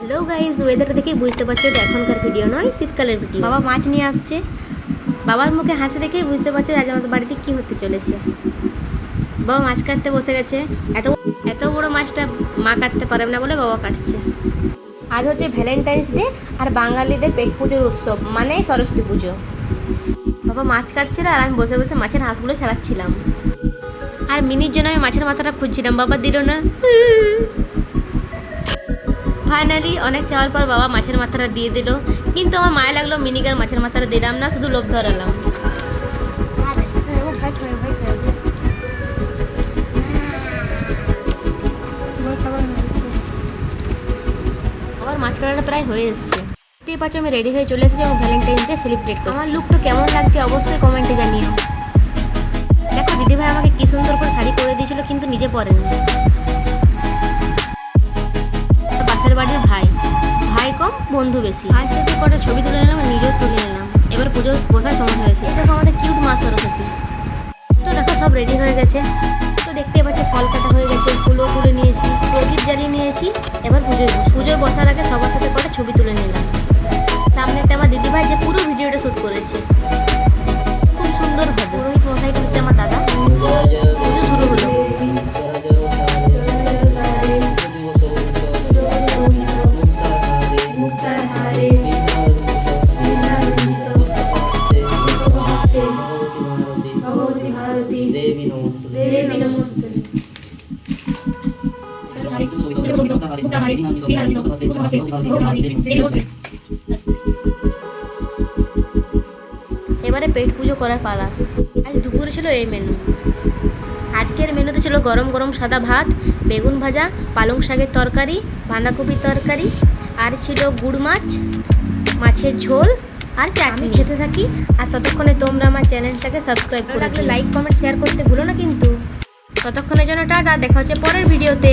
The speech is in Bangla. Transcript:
হ্যালো গাইজ ওয়েদার দেখে বুঝতে পারছ এটা এখনকার ভিডিও নয়, শীতকালের ভিডিও বাবা মাছ নিয়ে আসছে। বাবার মুখে হাসি দেখেই বুঝতে পারছ আজ আমাদের বাড়িতে কি হতে চলেছে। বাবা মাছ কাটতে বসে গেছে। এত এত বড় মাছটা মা কাটতে পারবে না বলে বাবা কাটছে। আজ হচ্ছে ভ্যালেন্টাইন্স ডে আর বাঙালিদের পেট পুজোর উৎসব মানে সরস্বতী পুজো। বাবা মাছ কাটছিল আর আমি বসে বসে মাছের হাঁসগুলো ছাড়াচ্ছিলাম। আর মিনির জন্য আমি মাছের মাথাটা খুঁজছিলাম, বাবা দিল না। ফাইনালি অনেক চাওয়ার পর বাবা মাছের মাথাটা দিয়ে দিল। কিন্তু আমার মায় লাগল মিনিকার মাছের মাথাটা দিলাম না, শুধু লোভ ধরালাম। আমার মাছ কাটাটা প্রায় হয়ে এসছে। দেখতেই পাচ্ছ, আমি রেডি হয়ে চলে এসেছি এবং ভ্যালেন্টাইন্স ডে সেলিব্রেট করছি আমার লুকটা কেমন লাগছে অবশ্যই কমেন্টে জানিও। দেখো, দিদিভাই আমাকে কি সুন্দর করে শাড়ি পরে দিয়েছিল, কিন্তু নিজে পরেনি। বন্ধু বেশি। আর সাথে কটা ছবি তুলে নিলাম আর নিজেও তুলে নিলাম। এবার পুজো বসার সময় হয়েছে। দেখো আমাদের কিউট মা সরস্বতী। তো দেখো, সব রেডি হয়ে গেছে। তো দেখতে পাচ্ছি, ফল কাটা হয়ে গেছে, ফুলও তুলে নিয়েছি, প্রদীপ জ্বালিয়ে নিয়েছি। এবার পুজোয় পুজো পুজোয় বসার আগে সবার সাথে কটা ছবি তুলে নিলাম। সামনে একটা আমার দিদিভাই যে পুরো এবারে পেট পুজো করার পালা। আজ দুপুরে ছিল এই মেনু আজকের মেনুতে ছিল গরম গরম সাদা ভাত বেগুন ভাজা পালং শাকের তরকারি বাঁধাকপির তরকারি আর ছিল গুড় মাছ মাছের ঝোল আর চাটনি। খেতে থাকি আর ততক্ষণে তোমরা আমার চ্যানেলটাকে সাবস্ক্রাইব করে রাখলে লাইক কমেন্ট শেয়ার করতে ভুলো না কিন্তু। ততক্ষণের জন্য টাটা দেখা হচ্ছে পরের ভিডিওতে